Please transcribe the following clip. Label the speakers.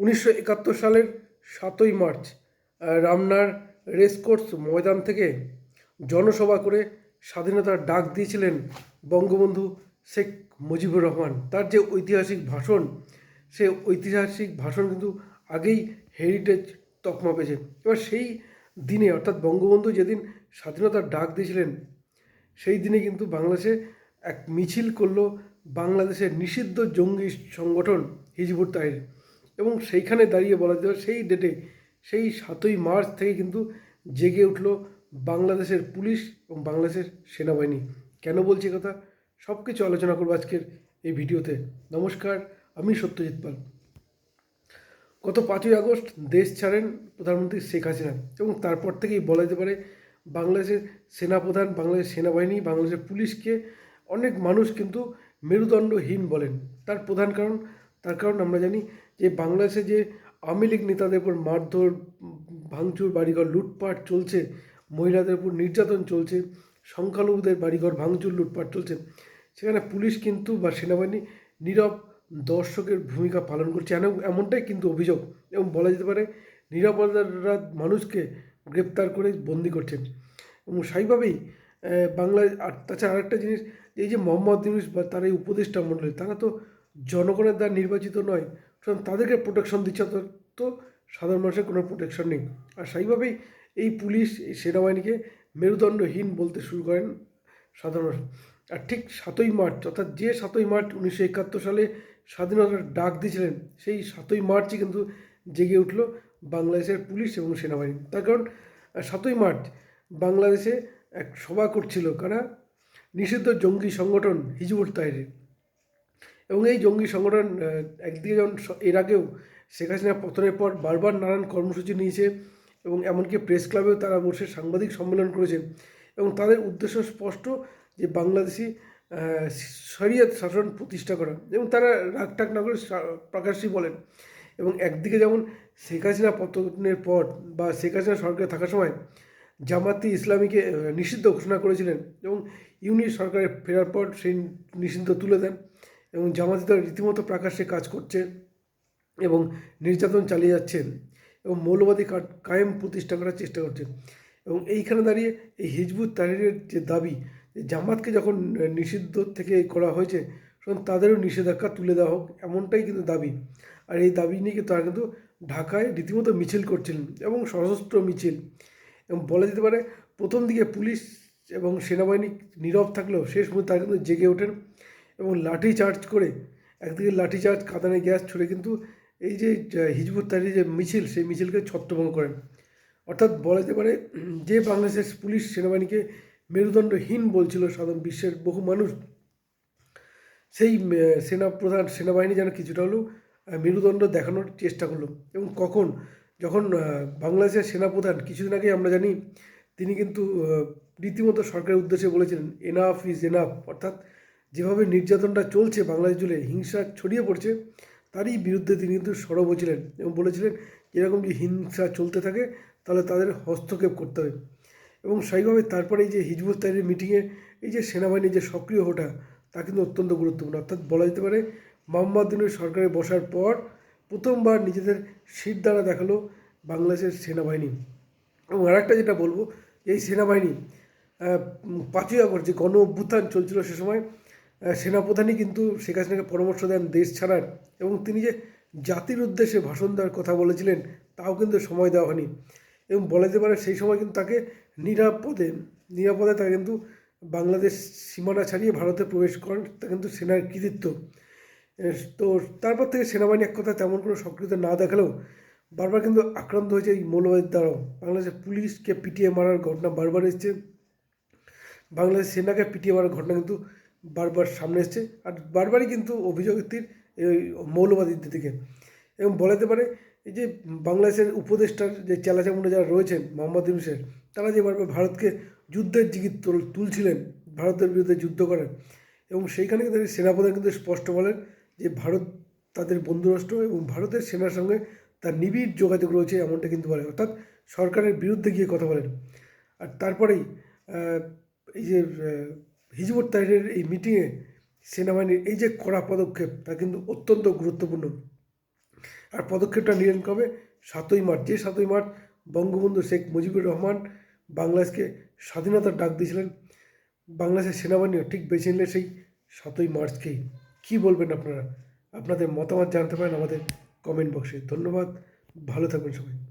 Speaker 1: উনিশশো একাত্তর সালের সাতই মার্চ রামনার রেসকোর্স ময়দান থেকে জনসভা করে স্বাধীনতার ডাক দিয়েছিলেন বঙ্গবন্ধু শেখ মুজিবুর রহমান। তার যে ঐতিহাসিক ভাষণ, সে ঐতিহাসিক ভাষণ কিন্তু আগেই হেরিটেজ তকমা পেয়েছে। এবার সেই দিনে, অর্থাৎ বঙ্গবন্ধু যেদিন স্বাধীনতার ডাক দিয়েছিলেন, সেই দিনে কিন্তু বাংলাদেশে এক মিছিল করল বাংলাদেশের নিষিদ্ধ জঙ্গি সংগঠন হিজবুত তাহির। এবং সেইখানে দাঁড়িয়ে বলা যায় সেই ডেটে সেই সাতই মার্চ থেকে কিন্তু জেগে উঠল বাংলাদেশের পুলিশ এবং বাংলাদেশের সেনাবাহিনী। কেন বলছি কথা? সব কিছু আলোচনা করব আজকের এই ভিডিওতে। নমস্কার, আমি সত্যজিৎ পাল। গত পাঁচই আগস্ট দেশ ছাড়েন প্রধানমন্ত্রী শেখ হাসিনা এবং তারপর থেকেই বলা যেতে পারে বাংলাদেশের সেনাপ্রধান, বাংলাদেশের সেনাবাহিনী, বাংলাদেশের পুলিশকে অনেক মানুষ কিন্তু মেরুদণ্ডহীন বলেন। তার প্রধান কারণ তার কারণ আমরা জানি যে বাংলাদেশে যে আওয়ামী লীগ নেতাদের উপর মারধর, ভাঙচুর, বাড়িঘর লুটপাট চলছে, মহিলাদের উপর নির্যাতন চলছে, সংখ্যালঘুদের বাড়িঘর ভাঙচুর, লুটপাট চলছে, সেখানে পুলিশ কিন্তু বা সেনাবাহিনী নীরব দর্শকের ভূমিকা পালন করছে। এমন- এমনটাই কিন্তু অভিযোগ এবং বলা যেতে পারে নিরাপরাধরা মানুষকে গ্রেপ্তার করে বন্দি করছেন এবং সেইভাবেই বাংলায় আর তাছাড়া আরেকটা জিনিস, এই যে মোহাম্মদ ইউনুস বা তার এই উপদেষ্টা মণ্ডলী, তারা তো জনগণের দ্বারা নির্বাচিত নয়, সুতরাং তাদেরকে প্রোটেকশন দিচ্ছে তো সাধারণ মানুষের কোনো প্রোটেকশন নেই। আর সেইভাবেই এই পুলিশ, এই সেনাবাহিনীকে মেরুদণ্ডহীন বলতে শুরু করেন সাধারণ আর ঠিক সাতই মার্চ, অর্থাৎ যে সাতই মার্চ উনিশশো একাত্তর সালে স্বাধীনতার ডাক দিয়েছিলেন, সেই সাতই মার্চই কিন্তু জেগে উঠল বাংলাদেশের পুলিশ এবং সেনাবাহিনী। তার কারণ সাতই মার্চ বাংলাদেশে এক সভা করছিল কারা? নিষিদ্ধ জঙ্গি সংগঠন হিজবুত তাহির। এবং এই জঙ্গি সংগঠন একদিকে যেমন এর আগেও শেখ হাসিনা পতনের পর বারবার নানান কর্মসূচি নিয়েছে এবং এমনকি প্রেস ক্লাবেও তারা বসে সাংবাদিক সম্মেলন করেছে এবং তাদের উদ্দেশ্য স্পষ্ট যে বাংলাদেশি শরিয়ত শাসন প্রতিষ্ঠা করা। এবং তারা রাগটাক না করে প্রকাশ্যই বলেন এবং একদিকে যেমন শেখ হাসিনা পতনের পর বা শেখ হাসিনা সরকারে থাকার সময় জামাতি ইসলামীকে নিষিদ্ধ ঘোষণা করেছিলেন এবং ইউনিট সরকারে ফেরার পর সেই নিষিদ্ধ তুলে দেন। এবং দল রীতিমতো প্রকাশ্যে কাজ করছে এবং নির্যাতন চালিয়ে যাচ্ছেন এবং মৌলবাদী কায়েম প্রতিষ্ঠা করার চেষ্টা করছেন। এবং এইখানে দাঁড়িয়ে এই হিজবুত তাহরিরের যে দাবি জামাতকে যখন নিষিদ্ধ থেকে করা হয়েছে, তখন তাদেরও নিষেধাজ্ঞা তুলে দেওয়া হোক, এমনটাই কিন্তু দাবি। আর এই দাবি নিয়ে কিন্তু তারা কিন্তু ঢাকায় রীতিমতো মিছিল করছিলেন এবং সশস্ত্র মিছিল। এবং বলা যেতে পারে, প্রথম দিকে পুলিশ এবং সেনাবাহিনী নীরব থাকলেও শেষ মুহূর্তে তারা কিন্তু জেগে ওঠেন। এবং লাঠি চার্জ করে একদিকে লাঠি চার্জ কাঁদানে গ্যাস ছুড়ে কিন্তু এই যে হিজবুত তাহরির যে মিছিল, সেই মিছিলকে ছত্রভঙ্গ করেন। অর্থাৎ বলা যেতে পারে, যে বাংলাদেশের পুলিশ সেনাবাহিনীকে মেরুদণ্ডহীন বলছিল সাধারণ বিশ্বের বহু মানুষ, সেই সেনা প্রধান সেনাবাহিনী যেন কিছুটা হলেও মেরুদণ্ড দেখানোর চেষ্টা করল। এবং কখন? যখন বাংলাদেশের সেনাপ্রধান কিছুদিন আগে আমরা জানি, তিনি কিন্তু রীতিমতো সরকারের উদ্দেশ্যে বলেছিলেন এনাফ ইজ এনাফ অর্থাৎ যেভাবে নির্যাতনটা চলছে বাংলাদেশ জুড়ে হিংসা ছড়িয়ে পড়ছে, তারই বিরুদ্ধে তিনি কিন্তু সরব হয়েছিলেন এবং বলেছিলেন এরকম যে হিংসা চলতে থাকে, তাহলে তাদের হস্তক্ষেপ করতে হবে। এবং সেইভাবে তারপরে এই যে হিজবুত তাহরির মিটিংয়ে এই যে সেনাবাহিনীর যে সক্রিয় ওঠা তা কিন্তু অত্যন্ত গুরুত্বপূর্ণ। অর্থাৎ বলা যেতে পারে, মোহাম্মদ দিনের সরকারে বসার পর প্রথমবার নিজেদের শীত দ্বারা দেখাল বাংলাদেশের সেনাবাহিনী। এবং আরেকটা যেটা বলব, এই সেনাবাহিনী পাঁচই আগস্ট যে গণ অভ্যুত্থান চলছিল সে সময় সেনাপ্রধানই কিন্তু শেখ হাসিনাকে পরামর্শ দেন দেশ ছাড়ার। এবং তিনি যে জাতির উদ্দেশ্যে ভাষণ দেওয়ার কথা বলেছিলেন, তাও কিন্তু সময় দেওয়া হয়নি। এবং বলা যেতে পারে সেই সময় কিন্তু তাকে নিরাপদে নিরাপদে তাকে কিন্তু বাংলাদেশ সীমানা ছাড়িয়ে ভারতে প্রবেশ করেন তা কিন্তু সেনার কৃতিত্ব। তো তারপর থেকে সেনাবাহিনী এক কথা তেমন কোনো সক্রিয়তা না দেখালেও বারবার কিন্তু আক্রান্ত হয়েছে এই মৌলবাদীর দ্বারাও। বাংলাদেশের পুলিশকে পিটিয়ে মারার ঘটনা বারবার এসছে। বাংলাদেশ সেনাকে পিটিয়ে মারার ঘটনা কিন্তু বারবার সামনে এসছে। আর বারবারই কিন্তু অভিযোগটির এই মৌলবাদীদের দিকে। এবং বলা যেতে পারে, এই যে বাংলাদেশের উপদেষ্টার যে চেলাচামুন্ডা যারা রয়েছেন, মোহাম্মদ ইউনুসের তারা যে বারবার ভারতকে যুদ্ধের জিগির তুলছিলেন, ভারতের বিরুদ্ধে যুদ্ধ করেন। এবং সেইখানে কিন্তু সেনাপ্রধান কিন্তু স্পষ্ট বলেন যে, ভারত তাদের বন্ধুরাষ্ট্র এবং ভারতের সেনার সঙ্গে তার নিবিড় যোগাযোগ রয়েছে এমনটা কিন্তু বলে। অর্থাৎ সরকারের বিরুদ্ধে গিয়ে কথা বলেন। আর তারপরেই এই যে হিজবুত তাহিরের এই মিটিংয়ে সেনাবাহিনীর এই যে কড়া পদক্ষেপ, তা কিন্তু অত্যন্ত গুরুত্বপূর্ণ। আর পদক্ষেপটা নিলেন কবে? সাতই মার্চ। যে সাতই মার্চ বঙ্গবন্ধু শেখ মুজিবুর রহমান বাংলাদেশকে স্বাধীনতার ডাক দিয়েছিলেন, বাংলাদেশের সেনাবাহিনীও ঠিক বেছে নিলে সেই সাতই মার্চকেই। কী বলবেন আপনারা? আপনাদের মতামত জানতে পারেন আমাদের কমেন্ট বক্সে ধন্যবাদ। ভালো থাকবেন সবাই।